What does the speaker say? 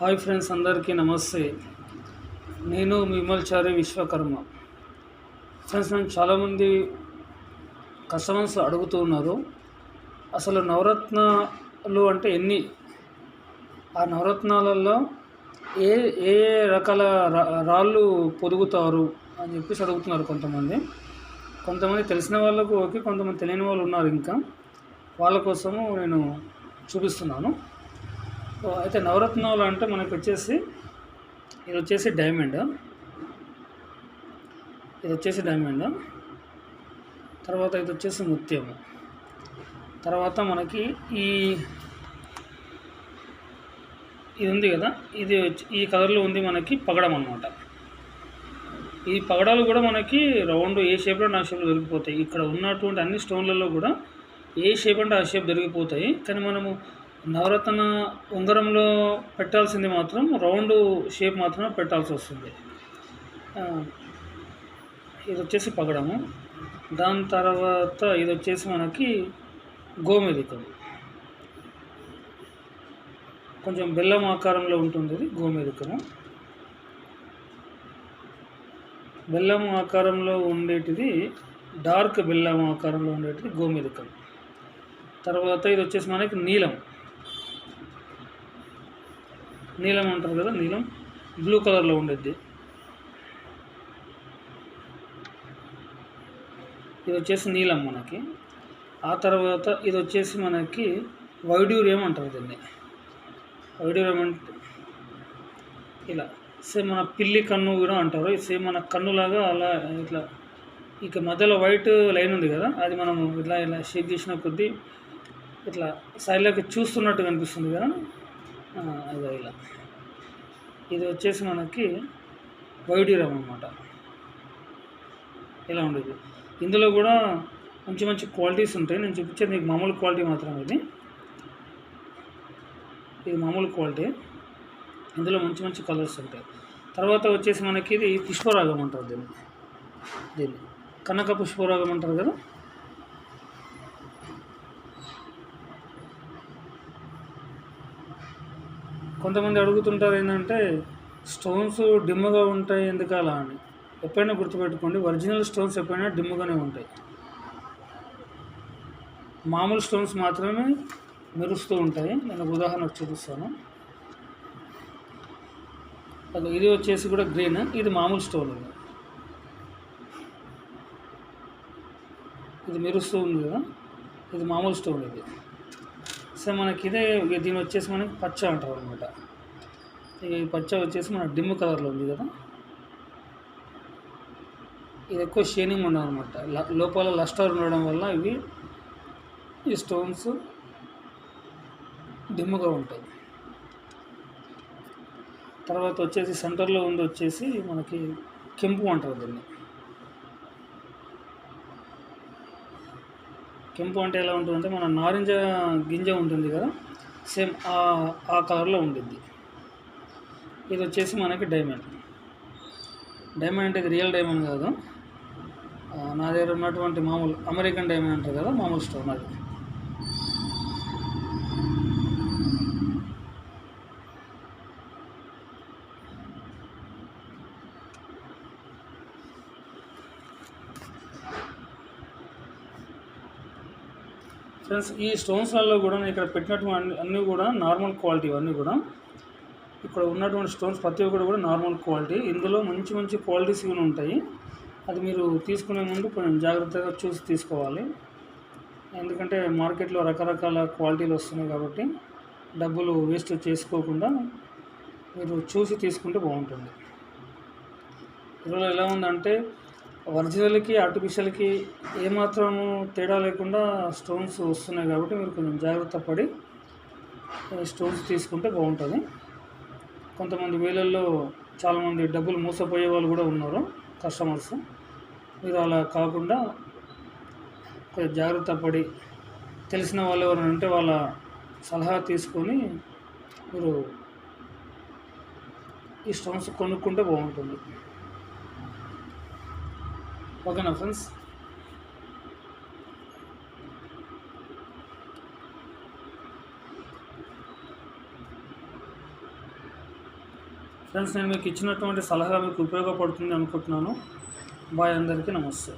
Hi friends అందరికీ నమస్తే. నేను విమల్చారి విశ్వకర్మ. ఫ్రెండ్స్ నేను చాలామంది కస్టమర్స్ అడుగుతూ ఉన్నారు అసలు నవరత్నాలు అంటే ఎన్ని? ఆ నవరత్నాలలో ఏ ఏ రకాల రా- రాళ్ళు పొదుగుతారు అని చెప్పేసి అడుగుతున్నారు కొంతమంది. కొంతమంది తెలిసిన వాళ్ళకు ఓకే కొంతమంది తెలియని వాళ్ళు ఉన్నారు ఇంకా. వాళ్ళ కోసము నేను చూపిస్తున్నాను. సో అయితే నవరత్నాలు అంటే మనకు వచ్చేసి ఇది వచ్చేసి డైమండ్ ఇది వచ్చేసి డైమండ్ తర్వాత ఇది వచ్చేసి ముత్యము. తర్వాత మనకి ఈ ఇది ఉంది కదా ఇది ఈ కలర్లో ఉంది మనకి పగడం అనమాట ఈ పగడాలు కూడా మనకి రౌండ్ ఏ షేప్లో నా షేప్లో దొరికిపోతాయి. ఇక్కడ ఉన్నటువంటి అన్ని స్టోన్లలో కూడా ఏ షేప్ అంటే ఆ షేప్ దొరికిపోతాయి. కానీ మనము నవరత్న ఉంగరంలో పెట్టాల్సింది మాత్రం రౌండ్ షేప్ మాత్రమే పెట్టాల్సి వస్తుంది. ఇది వచ్చేసి పగడము. దాని తర్వాత ఇది వచ్చేసి మనకి గోమేదికం కొంచెం బెల్లం ఆకారంలో ఉంటుంది ఇది గోమేదికము బెల్లం ఆకారంలో ఉండేటిది డార్క్ బెల్లం ఆకారంలో ఉండేటిది గోమేదికం తర్వాత ఇది వచ్చేసి మనకి నీలం. నీలం అంటారు కదా నీలం. బ్లూ కలర్లో ఉండేది ఇది వచ్చేసి నీలం మనకి. ఆ తర్వాత ఇది వచ్చేసి మనకి వైడ్యూరియం అంటారు దీన్ని. వైడ్యూరియం అంటే ఇలా సేమ్ మన పిల్లి కన్ను కూడా అంటారు. సేమ్ మన కన్నులాగా అలా ఇట్లా ఇక మధ్యలో వైట్ లైన్ ఉంది కదా అది మనం ఇట్లా ఇలా షేక్ చేసిన కొద్దీ ఇట్లా సైడ్లోకి చూస్తున్నట్టు కనిపిస్తుంది కదా. ఇదో ఇలా. ఇది వచ్చేసి మనకి వైడ్యూరం అనమాట ఇలా ఉండేది. ఇందులో కూడా మంచి మంచి క్వాలిటీస్ ఉంటాయి. నేను చూపించేది మీకు మామూలు క్వాలిటీ మాత్రమే ఇది. ఇది మామూలు క్వాలిటీ. ఇందులో మంచి మంచి కలర్స్ ఉంటాయి. తర్వాత వచ్చేసి మనకి ఇది పుష్పరాగం అంటారు దీన్ని. దీన్ని. కనక పుష్పరాగం అంటారు కదా? కొంతమంది అడుగుతుంటారు ఏంటంటే స్టోన్స్ డిమ్గా ఉంటాయి ఎందుకలా? అని. ఎప్పుడైనా గుర్తుపెట్టుకోండి ఒరిజినల్ స్టోన్స్ ఎప్పుడైనా డిమ్గానే ఉంటాయి. మామూలు స్టోన్స్ మాత్రమే మెరుస్తూ ఉంటాయి. నేను ఉదాహరణకు చూపిస్తాను. అది ఇది వచ్చేసి కూడా గ్రీన్ ఇది మామూలు స్టోన్. ఇది ఇది మెరుస్తూ ఉంది కదా ఇది మామూలు స్టోన్ ఇది. సో మనకి ఇదే దీని వచ్చేసి మనకి పచ్చ అంటారు అనమాట ఇక ఈ పచ్చ వచ్చేసి మన డిమ్ కలర్లో ఉంది కదా. ఇది ఎక్కువ షేనింగ్ ఉండదు అనమాట లోపల లస్టర్ ఉండడం వల్ల ఇవి ఈ స్టోన్స్ డిమ్గా ఉంటాయి. తర్వాత వచ్చేసి సెంటర్లో ఉంది వచ్చేసి మనకి కెంపు అంటారు దీన్ని. కెంపు అంటే ఎలా ఉంటుందంటే మన నారింజ గింజ ఉంటుంది కదా సేమ్ ఆ ఆ కలర్లో ఉంటుంది ఇది వచ్చేసి మనకి డైమండ్. డైమండ్ అంటే ఇది రియల్ డైమండ్ కాదు. నా దగ్గర ఉన్నటువంటి మామూలు అమెరికన్ డైమండ్ అంటారు కదా మామూలు స్టోన్ అది. ఫ్రెండ్స్ ఈ స్టోన్స్లలో కూడా నేను ఇక్కడ పెట్టినటువంటి అన్నీ కూడా నార్మల్ క్వాలిటీ అన్నీ కూడా. ఇక్కడ ఉన్నటువంటి స్టోన్స్ ప్రతి ఒక్కటి కూడా నార్మల్ క్వాలిటీ ఇందులో మంచి మంచి క్వాలిటీస్ కూడా ఉంటాయి. అది మీరు తీసుకునే ముందు కొంచెం జాగ్రత్తగా చూసి తీసుకోవాలి. ఎందుకంటే మార్కెట్లో రకరకాల క్వాలిటీలు వస్తున్నాయి కాబట్టి డబ్బులు వేస్ట్ చేసుకోకుండా మీరు చూసి తీసుకుంటే బాగుంటుంది. ఇందులో ఎలా ఉందంటే ఒరిజినల్కి ఆర్టిఫిషియల్కి ఏమాత్రము తేడా లేకుండా స్టోన్స్ వస్తున్నాయి కాబట్టి మీరు కొంచెం జాగ్రత్త పడి స్టోన్స్ తీసుకుంటే బాగుంటుంది. కొంతమంది వేలల్లో చాలామంది డబ్బులు మోసపోయే వాళ్ళు కూడా ఉన్నారు కస్టమర్స్. మీరు అలా కాకుండా కొంచెం జాగ్రత్త పడి తెలిసిన వాళ్ళు ఎవరైనా ఉంటే వాళ్ళ సలహా తీసుకొని మీరు ఈ స్టోన్స్ కొనుక్కుంటే బాగుంటుంది. ఓకేనా ఫ్రెండ్స్ ఫ్రెండ్స్ నేను మీకు ఇచ్చినటువంటి సలహా మీకు ఉపయోగపడుతుంది అనుకుంటున్నాను. బాయ్ అందరికీ నమస్తే.